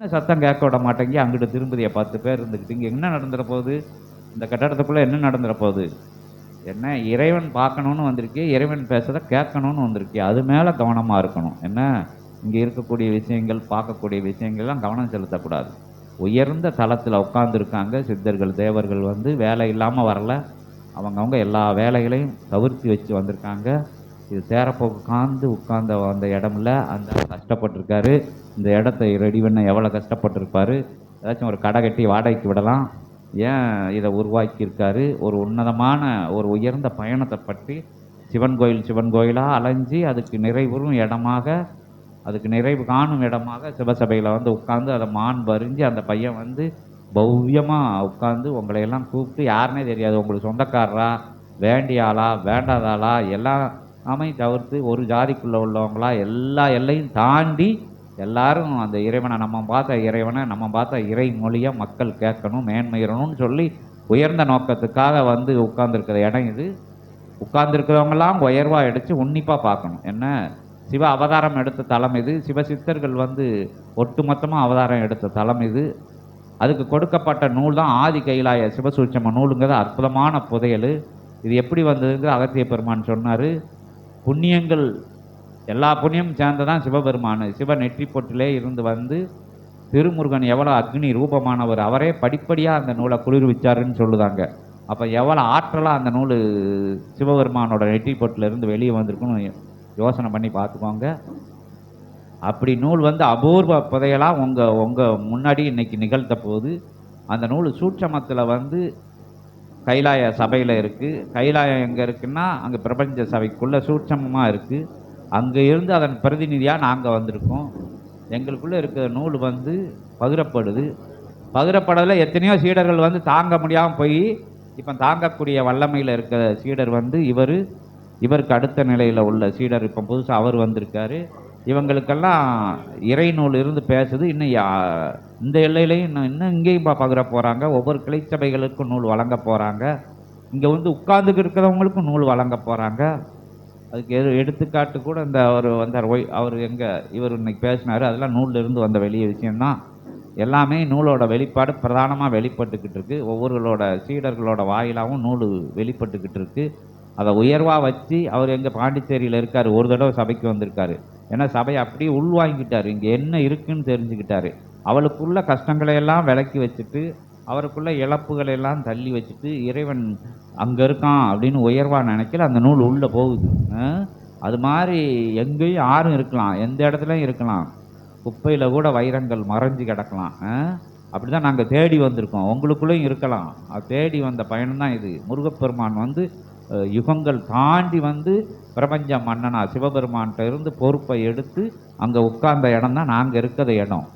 என்ன சத்தம் கேட்க விட மாட்டேங்க. அங்கிட்டு திரும்பதியை பத்து பேர் இருந்துக்கிட்டு இங்கே என்ன நடந்துட போகுது? இந்த கட்டடத்துக்குள்ளே என்ன நடந்துட போகுது? என்ன இறைவன் பார்க்கணுன்னு வந்திருக்கே இறைவன் பேசுகிறத கேட்கணும்னு வந்திருக்கே அது மேலே கவனமாக இருக்கணும். என்ன? இங்கே இருக்கக்கூடிய விஷயங்கள் பார்க்கக்கூடிய விஷயங்கள்லாம் கவனம் செலுத்தக்கூடாது. உயர்ந்த தளத்தில் உட்காந்துருக்காங்க சித்தர்கள் தேவர்கள் வந்து வேலை இல்லாமல் வரல. அவங்கவுங்க எல்லா வேலைகளையும் தவிர்த்து வச்சு வந்திருக்காங்க. இது தேரப்போக்கு உட்காந்து உட்கார்ந்த அந்த இடம்ல. அந்த கஷ்டப்பட்டிருக்காரு. இந்த இடத்த ரெடி பண்ண எவ்வளோ கஷ்டப்பட்டிருப்பார்? ஏதாச்சும் ஒரு கடை கட்டி வாடகைக்கு விடலாம். ஏன் இதை உருவாக்கியிருக்காரு? ஒரு உன்னதமான ஒரு உயர்ந்த பயணத்தை பற்றி சிவன் கோயில் சிவன் கோயிலாக அலைஞ்சு அதுக்கு நிறைவுறும் இடமாக அதுக்கு நிறைவு காணும் இடமாக சிவசபையில் வந்து உட்காந்து அதை மான் வரிஞ்சு அந்த பையன் வந்து பவ்யமாக உட்காந்து உங்களையெல்லாம் கூப்பிட்டு யாருனே தெரியாது உங்களுக்கு சொந்தக்காரரா வேண்டிய ஆளா வேண்டாத ஆளா எல்லாமே தவிர்த்து ஒரு ஜாதிக்குள்ளே உள்ளவங்களா எல்லா எல்லையும் தாண்டி எல்லாரும் அந்த இறைவனை நம்ம பார்த்த இறைவனை நம்ம பார்த்த இறை மொழியாக மக்கள் கேட்கணும் மேன்மையிடணும்னு சொல்லி உயர்ந்த நோக்கத்துக்காக வந்து உட்கார்ந்துருக்கிற இடம் இது. உட்கார்ந்துருக்கிறவங்களாம் உயர்வாக எடுத்து உன்னிப்பாக பார்க்கணும். என்ன? சிவ அவதாரம் எடுத்த தலம் இது. சிவசித்தர்கள் வந்து ஒட்டுமொத்தமாக அவதாரம் எடுத்த தலம் இது. அதுக்கு கொடுக்கப்பட்ட நூல் தான் ஆதி கைலாய சிவசூட்சம நூலுங்கிறது. அற்புதமான புதையல். இது எப்படி வந்ததுங்க அகத்திய பெருமான் சொன்னார். புண்ணியங்கள் எல்லா புண்ணியமும் சேர்ந்ததான் சிவபெருமான். சிவ நெற்றி பொட்டிலே இருந்து வந்து திருமுருகன் எவ்வளோ அக்னி ரூபமானவர் அவரே படிப்படியாக அந்த நூலை குளிர்விச்சாருன்னு சொல்லுதாங்க. அப்போ எவ்வளோ ஆற்றலாக அந்த நூல் சிவபெருமானோட நெற்றி பொட்டிலேருந்து வெளியே வந்திருக்குன்னு யோசனை பண்ணி பார்த்துக்கோங்க. அப்படி நூல் வந்து அபூர்வ புதையலாக உங்கள் உங்கள் முன்னாடி இன்றைக்கி நிகழ்த்த போது அந்த நூல் சூட்சமத்தில் வந்து கைலாய சபையில் இருக்குது கைலாயம் எங்கே இருக்குன்னா அங்கே பிரபஞ்ச சபைக்குள்ளே சூட்சமமாக இருக்குது அங்கே இருந்து அதன் பிரதிநிதியாக நாங்கள் வந்திருக்கோம். எங்களுக்குள்ளே இருக்கிற நூல் வந்து பகிரப்படுது. பகிரப்படதில் எத்தனையோ சீடர்கள் வந்து தாங்க முடியாமல் போய் இப்போ தாங்கக்கூடிய வல்லமையில் இருக்கிற சீடர் வந்து இவர். இவருக்கு அடுத்த நிலையில் உள்ள சீடர் இப்போ புதுசாக அவர் வந்திருக்காரு. இவங்களுக்கெல்லாம் இறை நூல் இருந்து பேசுது. இன்னும் இந்த எல்லையிலையும் இன்னும் இன்னும் இங்கேயும் பா பகிர போகிறாங்க ஒவ்வொரு கிளைச்சபைகளுக்கும் நூல் வழங்க போகிறாங்க இங்கே வந்து உட்கார்ந்துக்கு இருக்கிறவங்களுக்கும் நூல் வழங்க போகிறாங்க அதுக்கு எது எடுத்துக்காட்டு கூட இந்த அவர் வந்தார். ஒய் அவர் எங்கே இவர் இன்னைக்கு பேசினார். அதெல்லாம் நூலிலிருந்து வந்த வெளிய விஷயம்தான். எல்லாமே நூலோட வெளிப்பாடு பிரதானமாக வெளிப்பட்டுக்கிட்டு இருக்குது ஒவ்வொருகளோட சீடர்களோட வாயிலாகவும் நூல் வெளிப்பட்டுக்கிட்டு இருக்குது அதை உயர்வாக வச்சு அவர் எங்கே பாண்டிச்சேரியில் இருக்கார். ஒரு தடவை சபைக்கு வந்திருக்காரு. ஏன்னா சபையை அப்படியே உள்வாங்கிட்டார். இங்கே என்ன இருக்குன்னு தெரிஞ்சுக்கிட்டாரு. அவளுக்குள்ள கஷ்டங்களை எல்லாம் விலக்கி வச்சுட்டு அவருக்குள்ள இழப்புகள் எல்லாம் தள்ளி வச்சுட்டு இறைவன் அங்கே இருக்கான் அப்படின்னு உயர்வாக நினைக்கல அந்த நூல் உள்ளே போகுது. அது மாதிரி எங்கேயும் யாரும் இருக்கலாம் எந்த இடத்துலையும் இருக்கலாம். குப்பையில் கூட வைரங்கள் மறைஞ்சு கிடக்கலாம். அப்படி தான் நாங்கள் தேடி வந்திருக்கோம். உங்களுக்குள்ளேயும் இருக்கலாம். தேடி வந்த பயணம்தான் இது. முருகப்பெருமான் வந்து யுகங்கள் தாண்டி வந்து பிரபஞ்ச மன்னனா சிவபெருமான்கிட்ட இருந்து பொறுப்பை எடுத்து அங்கே உட்கார்ந்த இடம் தான் நாங்கள் இருக்கிற இடம்.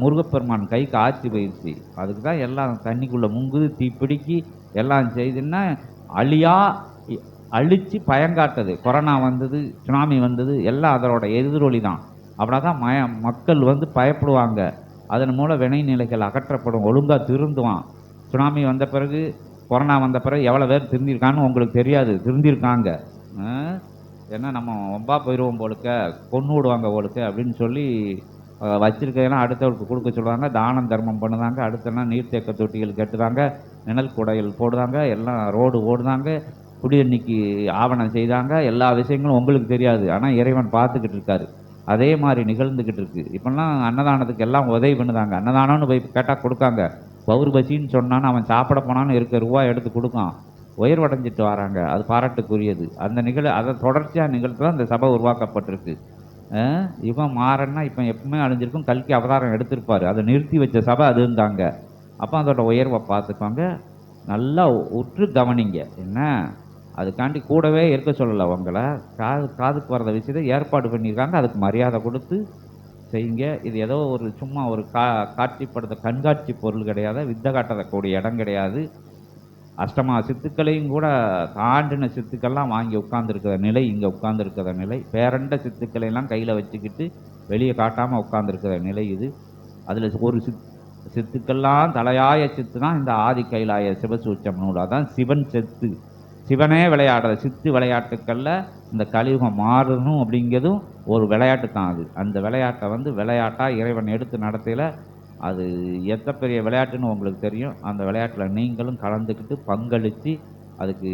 முருகப்பெருமான் கைக்கு ஆட்சி பயிற்சி அதுக்கு தான் எல்லாம் தண்ணிக்குள்ளே முங்குது தீப்பிடிக்கி எல்லாம் செய்துன்னா அழியா அழித்து பயங்காட்டது பயங்காட்டுது கொரோனா வந்தது சுனாமி வந்தது எல்லாம் அதனோட எதிரொலி தான். அப்படின்னா தான் மய மக்கள் வந்து பயப்படுவாங்க. அதன் மூலம் வினைநிலைகள் அகற்றப்படும் ஒழுங்காக திருந்துவான். சுனாமி வந்த பிறகு கொரோனா வந்த பிறகு எவ்வளோ பேர் திருந்திருக்கான்னு உங்களுக்கு தெரியாது. திருந்திருக்காங்க. ஏன்னா நம்ம ஒம்பா போயிடுவோம் போலுக்க கொன்று விடுவாங்க போலுக்க அப்படின்னு சொல்லி அஹ், அடுத்தவருக்கு கொடுக்க சொல்லுவாங்க. தானம் தர்மம் பண்ணுதாங்க. அடுத்தெல்லாம் நீர்த்தேக்க தொட்டிகள் கட்டுதாங்க. நிழல் குடைகள் போடுதாங்க. எல்லாம் ரோடு ஓடுதாங்க. குடியண்ணிக்கு ஆவணம் செய்தாங்க. எல்லா விஷயங்களும் உங்களுக்கு தெரியாது. ஆனால் இறைவன் பார்த்துக்கிட்டு இருக்காரு. அதே மாதிரி நிகழ்ந்துக்கிட்டு இருக்குது இப்போல்லாம் அன்னதானத்துக்கு எல்லாம் உதவி பண்ணுதாங்க. அன்னதானம்னு போய் கேட்டால் கொடுக்காங்க. பவுர் பசின்னு சொன்னான்னு அவன் சாப்பிட போனான்னு இருக்க ரூபா எடுத்து கொடுக்கான். உயர்வடைஞ்சிட்டு வராங்க. அது பாராட்டுக்குரியது. அந்த நிகழ் அதை தொடர்ச்சியாக நிகழ்த்து தான் இந்த சபை உருவாக்கப்பட்டிருக்கு. யுகம் மாறன்னா இப்போ எப்பவுமே அழிஞ்சிருக்கும். கல்கி அவதாரம் எடுத்திருப்பார். அதை நிறுத்தி வச்ச சபை அது இருந்தாங்க. அப்போ அதோட உயர்வை பார்த்துக்கோங்க நல்லா உற்று கவனிங்க. என்ன? அதுக்காண்டி கூடவே இருக்க சொல்லலை அவங்களை. காது காதுக்கு வர்ற விஷயத்தை ஏற்பாடு பண்ணியிருக்காங்க. அதுக்கு மரியாதை கொடுத்து செய்யுங்க. இது ஏதோ ஒரு சும்மா ஒரு கா காட்சிப்படுத்த கண்காட்சி பொருள் கிடையாது வித்தை காட்டக்கூடிய இடம் கிடையாது. அஷ்டமா சித்துக்களையும் கூட தாண்டின சித்துக்கள்லாம் வாங்கி உட்காந்துருக்கிற நிலை இங்கே உட்காந்துருக்கிற நிலை. பேரண்ட சித்துக்களையெல்லாம் கையில் வச்சுக்கிட்டு வெளியே காட்டாமல் உட்காந்துருக்கிற நிலை இது. அதில் ஒரு சித் சித்துக்கள்லாம் தலையாய சித்து தான் இந்த ஆதி கைலாய சிவசூச்சம் நூல். அதான் சிவன் செத்து. சிவனே விளையாடுற சித்து விளையாட்டுக்களில் இந்த கலியுகம் மாறணும் அப்படிங்கிறதும் ஒரு விளையாட்டு தான் அது. அந்த விளையாட்டை வந்து விளையாட்டாக இறைவன் எடுத்து நடத்தையில் அது எத்த பெரிய விளையாட்டுன்னு உங்களுக்கு தெரியும். அந்த விளையாட்டில் நீங்களும் கலந்துக்கிட்டு பங்களித்து அதுக்கு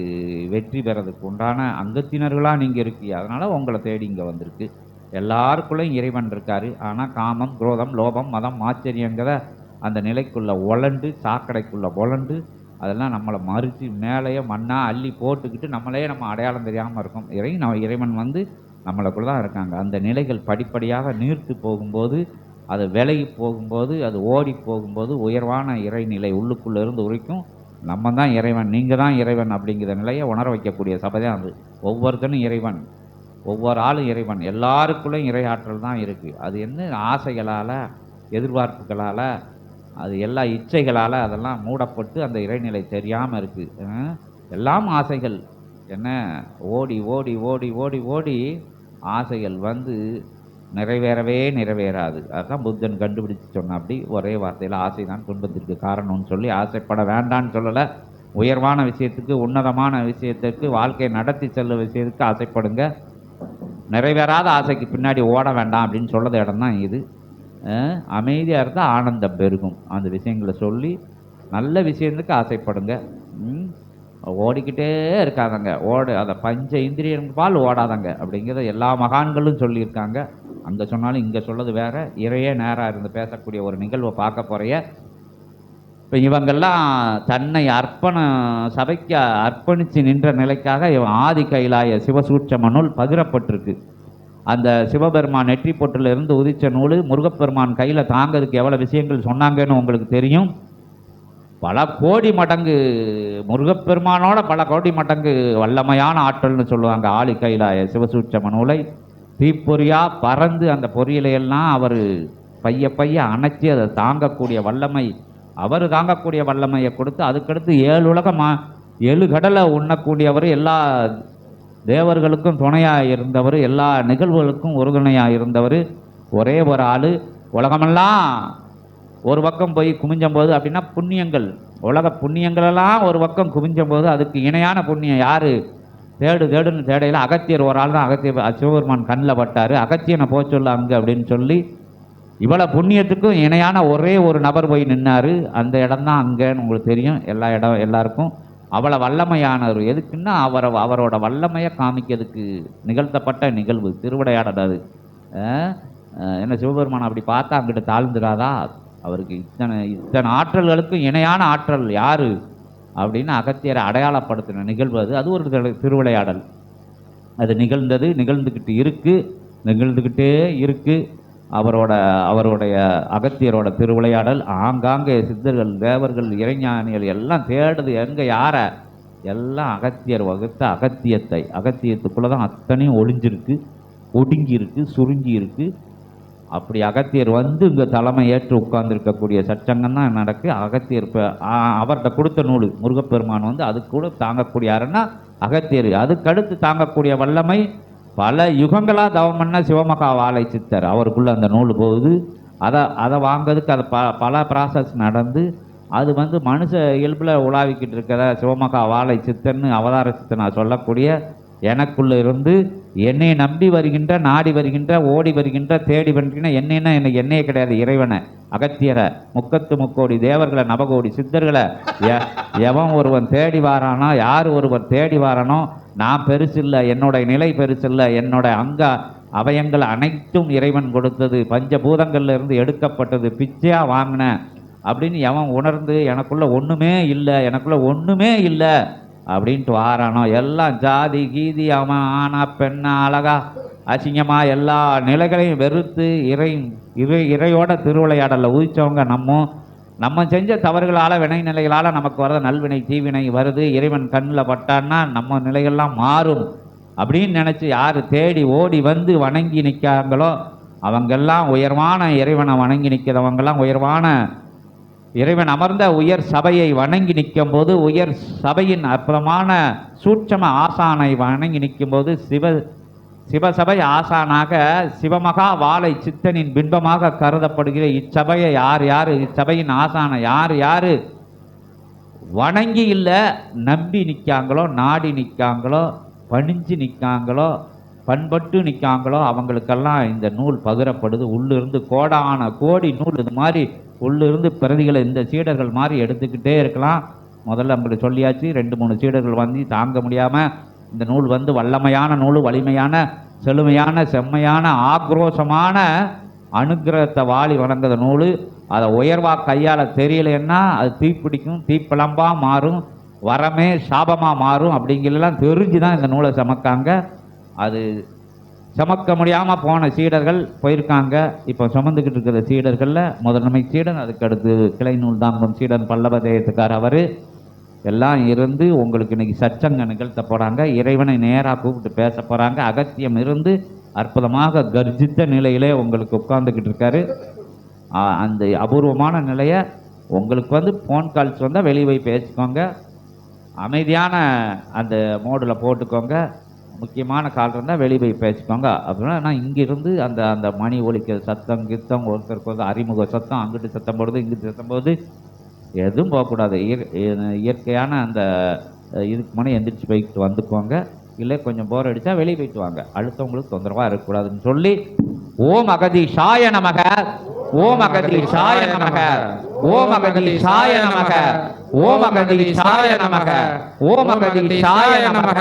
வெற்றி பெறதுக்கு உண்டான அங்கத்தினர்களாக நீங்கள் இருக்கீங்க. அதனால் உங்களை தேடி இங்கே வந்திருக்கு. எல்லாருக்குள்ளேயும் இறைவன் இருக்கார். ஆனால் காமம் குரோதம் லோபம் மதம் ஆச்சரியங்கிற அந்த நிலைக்குள்ளே உழண்டு சாக்கடைக்குள்ளே உழண்டு அதெல்லாம் நம்மளை மறுத்து மேலேயே மண்ணாக அள்ளி போட்டுக்கிட்டு நம்மளே நம்ம அடையாளம் தெரியாமல் இருக்கோம். இறை நம்ம இறைவன் வந்து நம்மளுக்குள்ள தான் இருக்காங்க. அந்த நிலைகள் படிப்படியாக நீர்த்து போகும்போது அது விலகி போகும்போது அது ஓடி போகும்போது உயர்வான இறைநிலை உள்ளுக்குள்ளே இருந்து உரைக்கும். நம்ம தான் இறைவன் நீங்கள் தான் இறைவன் அப்படிங்கிற நிலையை உணர வைக்கக்கூடிய சபை தான் அது. ஒவ்வொருத்தனும் இறைவன் ஒவ்வொரு ஆளும் இறைவன். எல்லாருக்குள்ளேயும் இறையாற்றல் தான் இருக்குது அது என்ன? ஆசைகளால் எதிர்பார்ப்புகளால் அது எல்லா இச்சைகளால் அதெல்லாம் மூடப்பட்டு அந்த இறைநிலை தெரியாமல் இருக்குது எல்லாம் ஆசைகள். என்ன? ஓடி ஓடி ஓடி ஓடி ஓடி ஆசைகள் வந்து நிறைவேறவே நிறைவேறாது. அதுதான் புத்தன் கண்டுபிடிச்சு சொன்ன அப்படி ஒரே வார்த்தையில் ஆசை தான் துன்பத்திற்கு காரணம்னு சொல்லி ஆசைப்பட வேண்டான்னு சொல்லலை. உயர்வான விஷயத்துக்கு உன்னதமான விஷயத்துக்கு வாழ்க்கையை நடத்தி செல்லும் விஷயத்துக்கு ஆசைப்படுங்க. நிறைவேறாத ஆசைக்கு பின்னாடி ஓட வேண்டாம் அப்படின்னு சொல்லத இடம் தான் இது அமைதியாக இருந்தால் ஆனந்தம் பெருகும். அந்த விஷயங்களை சொல்லி நல்ல விஷயத்துக்கு ஆசைப்படுங்க. ஓடிக்கிட்டே இருக்காதங்க. ஓடு அதை பஞ்ச இந்திரியன்பால் ஓடாதங்க அப்படிங்கிறத எல்லா மகான்களும் சொல்லியிருக்காங்க. அங்கே சொன்னாலும் இங்கே சொல்லது வேற. இறையே நேராக இருந்து பேசக்கூடிய ஒரு நிகழ்வை பார்க்க போகிறைய இப்போ இவங்கெல்லாம் தன்னை அர்ப்பண சபைக்கு அர்ப்பணித்து நின்ற நிலைக்காக இவன் ஆதி கைலாய சிவசூட்சம நூல் பகிரப்பட்டிருக்கு. அந்த சிவபெருமான் நெற்றி பொட்டிலிருந்து உதித்த உதிச்ச நூல் முருகப்பெருமான் கையில் தாங்கிறதுக்கு எவ்வளோ விஷயங்கள் சொன்னாங்கன்னு உங்களுக்கு தெரியும்? பல கோடி மடங்கு முருகப்பெருமானோட பல கோடி மடங்கு வல்லமையான ஆற்றல்னு சொல்லுவாங்க ஆளி கைலாய சிவசூட்சம நூலை. தீப்பொறியாக பறந்து அந்த பொறியிலையெல்லாம் அவர் பைய பைய அணைச்சி அதை தாங்கக்கூடிய வல்லமை அவர் தாங்கக்கூடிய வல்லமையை கொடுத்து அதுக்கடுத்து ஏழு உலகமா ஏழு கடலை உண்ணக்கூடியவர் எல்லா தேவர்களுக்கும் துணையாக இருந்தவர் எல்லா நிகழ்வுகளுக்கும் உறுதுணையாக இருந்தவர் ஒரே ஒரு ஆள். உலகமெல்லாம் ஒரு பக்கம் போய் குமிஞ்சம்போது அப்படின்னா புண்ணியங்கள். உலக புண்ணியங்களெல்லாம் ஒரு பக்கம் குமிஞ்சம்போது அதுக்கு இணையான புண்ணியம் யார்? தேடு தேடுன்னு தேடையில் அகத்தியர் ஒரு ஆள் தான் அகத்திய சிவபெருமான் கண்ணில் பட்டார். அகத்தியனை போக சொல்ல அங்கே அப்படின்னு சொல்லி இவ்வளோ புண்ணியத்துக்கும் இணையான ஒரே ஒரு நபர் போய் நின்னார். அந்த இடம் தான் அங்கேன்னு உங்களுக்கு தெரியும். எல்லா இடம் எல்லாருக்கும் அவ்வளோ வல்லமையானவர். எதுக்குன்னா அவரை அவரோட வல்லமையை காமிக்கிறதுக்கு நிகழ்த்தப்பட்ட நிகழ்வு. திருவிடையாடல் அது. என்ன சிவபெருமான் அப்படி பார்த்தா அங்கிட்ட தாழ்ந்துடாதா? அவருக்கு இத்தனை இத்தனை ஆற்றல்களுக்கும் இணையான ஆற்றல் யார்? அப்படின்னு அகத்தியரை அடையாளப்படுத்தின நிகழ்வு அது. அது ஒரு திரு- திருவிளையாடல். அது நிகழ்ந்தது நிகழ்ந்துக்கிட்டு இருக்குது நிகழ்ந்துக்கிட்டே இருக்குது அவரோட அவருடைய அகத்தியரோட திருவிளையாடல். ஆங்காங்கே சித்தர்கள் தேவர்கள் இறைஞானிகள் எல்லாம் தேடுது எங்கே யார? எல்லாம் அகத்தியர் வகுத்த அகத்தியத்தை. அகத்தியத்துக்குள்ளே தான் அத்தனையும் ஒளிஞ்சிருக்கு ஒடுங்கி இருக்கு சுருங்கி இருக்குது அப்படி அகத்தியர் வந்து இங்கே தலைமை ஏற்று உட்கார்ந்துருக்கக்கூடிய சச்சங்கம் தான் நடக்கு. அகத்தியர் இப்போ அவர்கிட்ட கொடுத்த நூல் முருகப்பெருமான் வந்து அது கூட தாங்கக்கூடிய அறன்னா அகத்தியர். அதுக்கடுத்து தாங்கக்கூடிய வல்லமை பல யுகங்களாக தவம் பண்ண சிவமகா வாழை சித்தர். அவருக்குள்ள அந்த நூல் போகுது. அதை அதை வாங்கிறதுக்கு அது ப பல ப்ராசஸ் நடந்து அது வந்து மனுஷ இயல்பில் உலாவிக்கிட்டு இருக்கிற சிவமகா வாழை சித்தன்னு அவதார சித்தனை சொல்லக்கூடிய எனக்குள்ளே இருந்து என்னை நம்பி வருகின்ற நாடி வருகின்ற ஓடி வருகின்ற தேடி வருகின்ற என்னைன்னா எனக்கு என்னையே கிடையாது இறைவனை. அகத்தியரை முக்கத்து முக்கோடி தேவர்களை நவகோடி சித்தர்களை. எ- எவன் ஒருவன் தேடி வாரானோ யார் ஒருவன் தேடி வாரானோ நான் பெருசில்லை என்னோட நிலை பெருசில்லை என்னோட அங்க அவயங்கள் அனைத்தும் இறைவன் கொடுத்தது பஞ்சபூதங்கள்ல இருந்து எடுக்கப்பட்டது பிச்சையாக வாங்கினேன். அப்படின்னு எவன் உணர்ந்து எனக்குள்ள ஒன்றுமே இல்லை எனக்குள்ள ஒன்றுமே இல்லை. அப்படின்ட்டு வாரானோ. எல்லாம் ஜாதி கீதி அவன் ஆனா பெண்ணா அழகா அசிங்கமாக எல்லா நிலைகளையும் வெறுத்து இறை இறை இறையோட திருவிளையாடலில் உதிச்சவங்க நம்ம. நம்ம செஞ்ச தவறுகளால் வினை நிலைகளால் நமக்கு வர நல்வினை தீவினை வருது. இறைவன் கண்ணில் பட்டான்னா நம்ம நிலைகள்லாம் மாறும். அப்படின்னு நினச்சி யார் தேடி ஓடி வந்து வணங்கி நிற்காங்களோ அவங்கெல்லாம் உயர்வான இறைவனை வணங்கி நிற்கிறவங்கெல்லாம் உயர்வான இறைவன் அமர்ந்த உயர் சபையை வணங்கி நிற்கும் போது உயர் சபையின் அற்புதமான சூட்சம ஆசானை வணங்கி நிற்கும் போது சிவ சிவசபை ஆசானாக சிவமகா வாழை சித்தனின் பின்பமாக கருதப்படுகிற இச்சபையை யார் யார் இச்சபையின் ஆசானை யார் யார்? வணங்கி இல்லை நம்பி நிற்காங்களோ நாடி நிற்காங்களோ பணிஞ்சு நிற்காங்களோ பண்பட்டு நிற்காங்களோ அவங்களுக்கெல்லாம் இந்த நூல் பகிரப்படுது. உள்ளிருந்து கோடான கோடி நூல் இது மாதிரி உள்ளிருந்து பிரதிகளை இந்த சீடர்கள் மாதிரி எடுத்துக்கிட்டே இருக்கலாம். முதல்ல உங்களுக்கு சொல்லியாச்சு ரெண்டு மூணு சீடர்கள் வந்து தாங்க முடியாமல் இந்த நூல் வந்து வல்லமையான நூல் வலிமையான செழுமையான செம்மையான ஆக்ரோஷமான அனுக்கிரகத்தை வாளி வணங்குற நூல். அதை உயர்வா கையால் தெரியலைன்னா அது தீப்பிடிக்கும் தீப்பிளம்பாக மாறும் வரமே சாபமாக மாறும் அப்படிங்கிறலாம் தெரிஞ்சு தான் இந்த நூலை சமக்காங்க. அது சுமக்க முடியாமல் போன சீடர்கள் போயிருக்காங்க. இப்போ சுமந்துக்கிட்டு இருக்கிற சீடர்களில் முதன்மை சீடன் அதுக்கடுத்து கிளை நூல் தாங்கும் சீடன் பல்லவ தேயத்துக்கார் அவர். எல்லாம் இருந்து உங்களுக்கு இன்றைக்கி சச்சங்க நிகழ்த்த போகிறாங்க இறைவனை நேராக கூப்பிட்டு பேச போகிறாங்க அகத்தியம் இருந்து அற்புதமாக கர்ஜித்த நிலையிலே உங்களுக்கு உட்கார்ந்துக்கிட்டு இருக்காரு. அந்த அபூர்வமான நிலையை உங்களுக்கு வந்து ஃபோன் கால்ஸ் வந்தால் வெளியே போய் பேசிக்கோங்க. அமைதியான அந்த மோடில் போட்டுக்கோங்க. முக்கியமான காலம் இருந்தால் வெளியே போய் பேசிக்கோங்க. அப்படின்னா நான் இங்கிருந்து அந்த அந்த மணி ஒலிக்கிற சத்தம் கித்தம் ஒருத்தருக்கு வந்து அறிமுக சத்தம் அங்கிட்டு சத்தம் போடுறது இங்கிட்டு சத்தம் போடுது எதுவும் போகக்கூடாது. இயற்- இயற்கையான அந்த இதுக்கு முன்னே எந்திரிச்சு போய்கிட்டு வந்துக்கோங்க. இல்லை கொஞ்சம் போர் அடித்தா வெளியே போயிட்டு வாங்க. அடுத்தவங்களுக்கு தொந்தரவாக இருக்கக்கூடாதுன்னு சொல்லி ஓம் அகதி சாய நமக ஓம் அகதி சாய நமக ஓம் அகதி சாய நமக ஓம் அகதி சாய நமக ஓம் அகதி சாய நமக